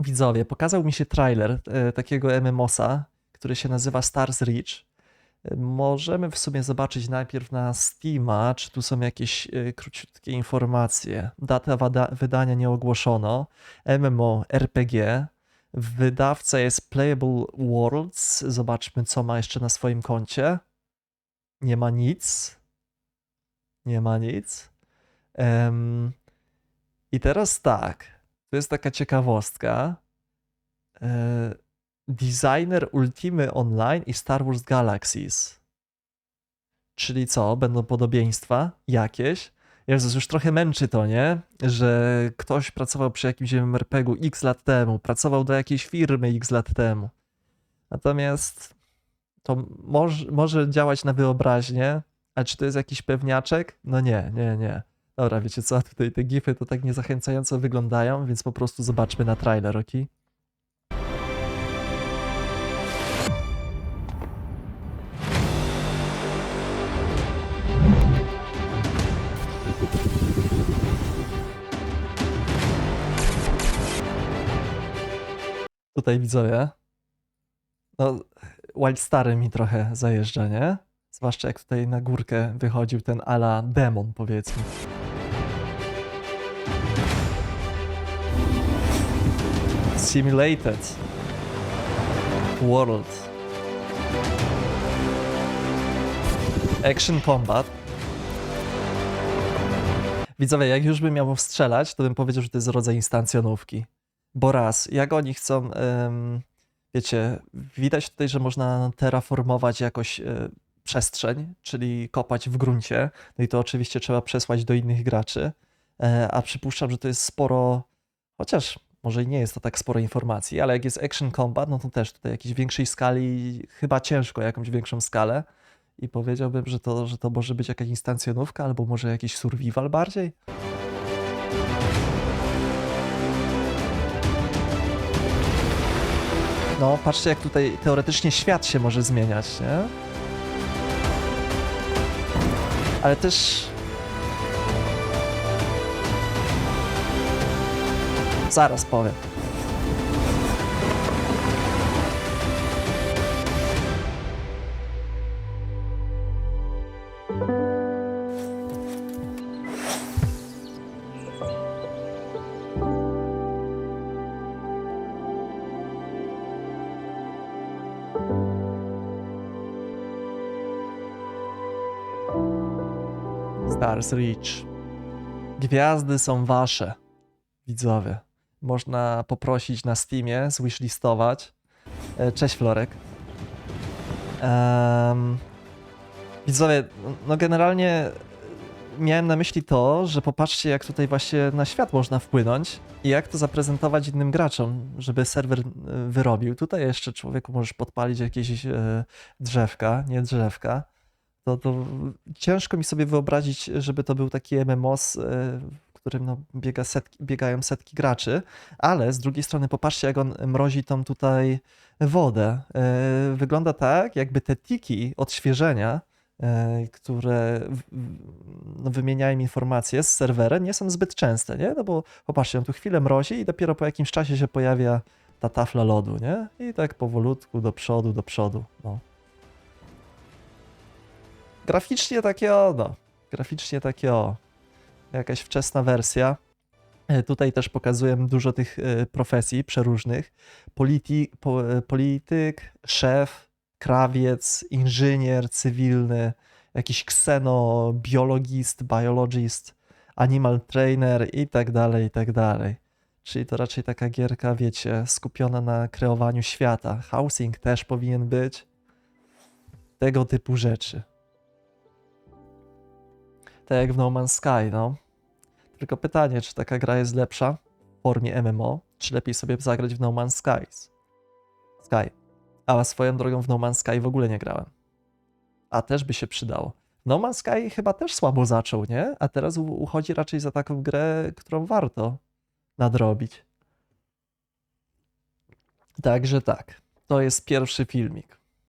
Widzowie, pokazał mi się trailer e, takiego MMOsa, który się nazywa Stars Reach. E, Możemy w sumie zobaczyć najpierw na Steama, czy tu są jakieś e, króciutkie informacje. Data wydania nie ogłoszono. MMO RPG. Wydawca jest Playable Worlds. Zobaczmy, co ma jeszcze na swoim koncie. Nie ma nic. Nie ma nic. I teraz tak. To jest taka ciekawostka. E, Designer Ultimy Online i Star Wars Galaxies. Czyli co? Będą podobieństwa jakieś? Jezus, już trochę męczy to, nie? Że ktoś pracował przy jakimś MMORPG-u x lat temu, pracował do jakiejś firmy x lat temu. Natomiast to może, może działać na wyobraźnię, a czy to jest jakiś pewniaczek? No nie, nie, nie. Dobra, wiecie co, tutaj te gify to tak niezachęcająco wyglądają, więc po prostu zobaczmy na trailer, ok? Tutaj widzowie. No, Wildstarem mi trochę zajeżdża, nie? Zwłaszcza jak tutaj na górkę wychodził ten ala demon, powiedzmy. Simulated World. Action Combat. Widzowie, jak już bym miał strzelać, to bym powiedział, że to jest rodzaj instancjonówki. Bo raz, jak oni chcą, em, wiecie, widać tutaj, że można terraformować jakoś e, przestrzeń, czyli kopać w gruncie, no i to oczywiście trzeba przesłać do innych graczy, e, a przypuszczam, że to jest sporo, chociaż może nie jest to tak sporo informacji, ale jak jest Action Combat, no to też tutaj jakiejś większej skali, chyba ciężko jakąś większą skalę i powiedziałbym, że to, że to może być jakaś instancjonówka, albo może jakiś survival bardziej. No, patrzcie, jak tutaj teoretycznie świat się może zmieniać, nie? Ale też. Zaraz powiem. Stars Reach. Gwiazdy są wasze, widzowie. Można poprosić na Steamie, zwishlistować. E, Cześć Florek. Em, widzowie, no generalnie miałem na myśli to, że popatrzcie jak tutaj właśnie na świat można wpłynąć i jak to zaprezentować innym graczom, żeby serwer e, wyrobił. Tutaj jeszcze człowieku możesz podpalić jakieś e, drzewka, nie drzewka to, to ciężko mi sobie wyobrazić, żeby to był taki MMOs, którym no, biega setki, biegają setki graczy, ale z drugiej strony popatrzcie, jak on mrozi tą tutaj wodę. E, Wygląda tak, jakby te tiki odświeżenia, e, które no, wymieniają informacje z serwerem, nie są zbyt częste, nie? No bo popatrzcie, on tu chwilę mrozi i dopiero po jakimś czasie się pojawia ta tafla lodu, nie? I tak powolutku do przodu, do przodu, no. Graficznie takie o, no. Graficznie takie o. Jakaś wczesna wersja. E, Tutaj też pokazuję dużo tych e, profesji przeróżnych. Politi po, e, polityk, szef, krawiec, inżynier cywilny, jakiś ksenobiologist, biologist, animal trainer i tak dalej, i tak dalej. Czyli to raczej taka gierka, wiecie, skupiona na kreowaniu świata. Housing też powinien być. Tego typu rzeczy tak jak w No Man's Sky, no. Tylko pytanie, czy taka gra jest lepsza w formie MMO, czy lepiej sobie zagrać w No Man's Skies? Sky. A swoją drogą w No Man's Sky w ogóle nie grałem. A też by się przydało. No Man's Sky chyba też słabo zaczął, nie? A teraz uchodzi raczej za taką grę, którą warto nadrobić. Także tak. To jest pierwszy filmik.